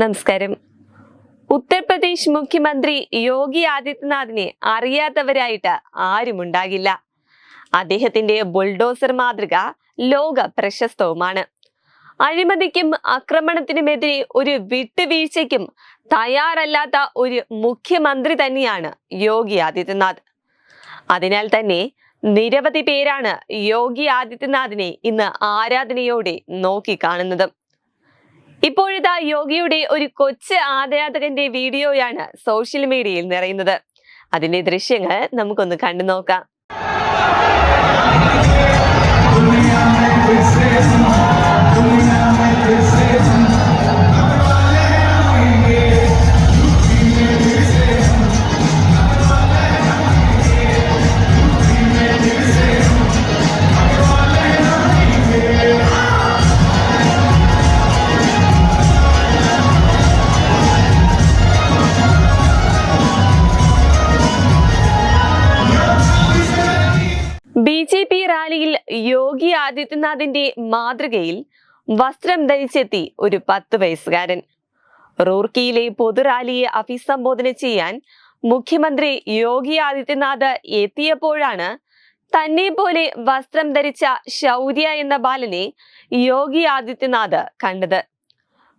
നമസ്കാരം. ഉത്തർപ്രദേശ് മുഖ്യമന്ത്രി യോഗി ആദിത്യനാഥിനെ അറിയാത്തവരായിട്ട് ആരുമുണ്ടാകില്ല. അദ്ദേഹത്തിന്റെ ബുൾഡോസർ മാതൃക ലോക പ്രശസ്തവുമാണ്. അഴിമതിക്കും ആക്രമണത്തിനുമെതിരെ ഒരു വിട്ടുവീഴ്ചയ്ക്കും തയ്യാറല്ലാത്ത ഒരു മുഖ്യമന്ത്രി തന്നെയാണ് യോഗി ആദിത്യനാഥ്. അതിനാൽ തന്നെ നിരവധി പേരാണ് യോഗി ആദിത്യനാഥിനെ ഇന്ന് ആരാധനയോടെ നോക്കിക്കാണുന്നത്. ഇപ്പോഴിതാ യോഗിയുടെ ഒരു കൊച്ചു ആരാധകന്റെ വീഡിയോയാണ് സോഷ്യൽ മീഡിയയിൽ നിറയുന്നത്. അതിന്റെ ദൃശ്യങ്ങൾ നമുക്കൊന്ന് കണ്ടു നോക്കാം ബി ജെ പി റാലിയിൽ യോഗി ആദിത്യനാഥിന്റെ മാതൃകയിൽ വസ്ത്രം ധരിച്ചെത്തി ഒരു പത്ത് വയസ്സുകാരൻ. റൂർക്കിയിലെ പൊതുറാലിയെ അഭിസംബോധന ചെയ്യാൻ മുഖ്യമന്ത്രി യോഗി ആദിത്യനാഥ് എത്തിയപ്പോഴാണ് തന്നെ പോലെ വസ്ത്രം ധരിച്ച ശൗര്യ എന്ന ബാലനെ യോഗി ആദിത്യനാഥ് കണ്ടത്.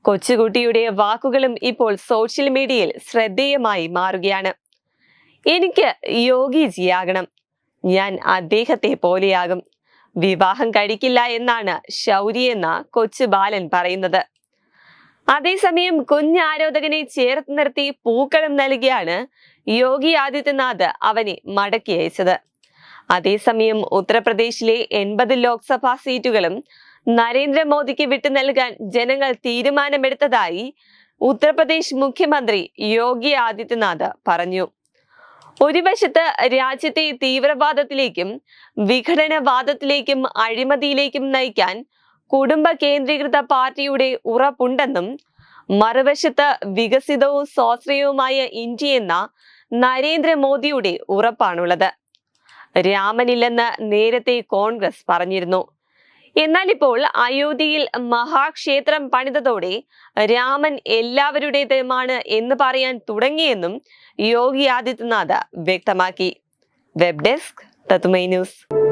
കൊച്ചുകുട്ടിയുടെ വാക്കുകളും ഇപ്പോൾ സോഷ്യൽ മീഡിയയിൽ ശ്രദ്ധേയമായി മാറുകയാണ്. എനിക്ക് യോഗിജിയാകണം ഞാൻ അദ്ദേഹത്തെ പോലെയാകും. വിവാഹം കഴിക്കില്ല എന്നാണ് ശൗരി എന്ന കൊച്ചു ബാലൻ പറയുന്നത്. അതേസമയം കുഞ്ഞാരോധകനെ ചേർത്ത് നിർത്തി പൂക്കളം നൽകിയാണ് യോഗി ആദിത്യനാഥ് അവനെ മടക്കി അയച്ചത്. അതേസമയം ഉത്തർപ്രദേശിലെ എൺപത് ലോക്സഭാ സീറ്റുകളും നരേന്ദ്രമോദിക്ക് വിട്ടു നൽകാൻ ജനങ്ങൾ തീരുമാനമെടുത്തതായി ഉത്തർപ്രദേശ് മുഖ്യമന്ത്രി യോഗി ആദിത്യനാഥ് പറഞ്ഞു. ഒരു വശത്ത് രാജ്യത്തെ തീവ്രവാദത്തിലേക്കും വിഘടനവാദത്തിലേക്കും അഴിമതിയിലേക്കും നയിക്കാൻ കുടുംബ കേന്ദ്രീകൃത പാർട്ടിയുടെ ഉറപ്പുണ്ടെന്നും മറുവശത്ത് വികസിതവും സ്വാശ്രയവുമായ ഇന്ത്യ എന്ന നരേന്ദ്രമോദിയുടെ ഉറപ്പാണുള്ളത്. രാമനില്ലെന്ന് നേരത്തെ കോൺഗ്രസ് പറഞ്ഞിരുന്നു. എന്നാൽ ഇപ്പോൾ അയോധ്യയിൽ മഹാക്ഷേത്രം പണിതതോടെ രാമൻ എല്ലാവരുടേതുമാണ് എന്ന് പറയാൻ തുടങ്ങിയെന്നും യോഗി ആദിത്യനാഥ് വ്യക്തമാക്കി. വെബ് ഡെസ്ക് തത്തുമൈ ന്യൂസ്.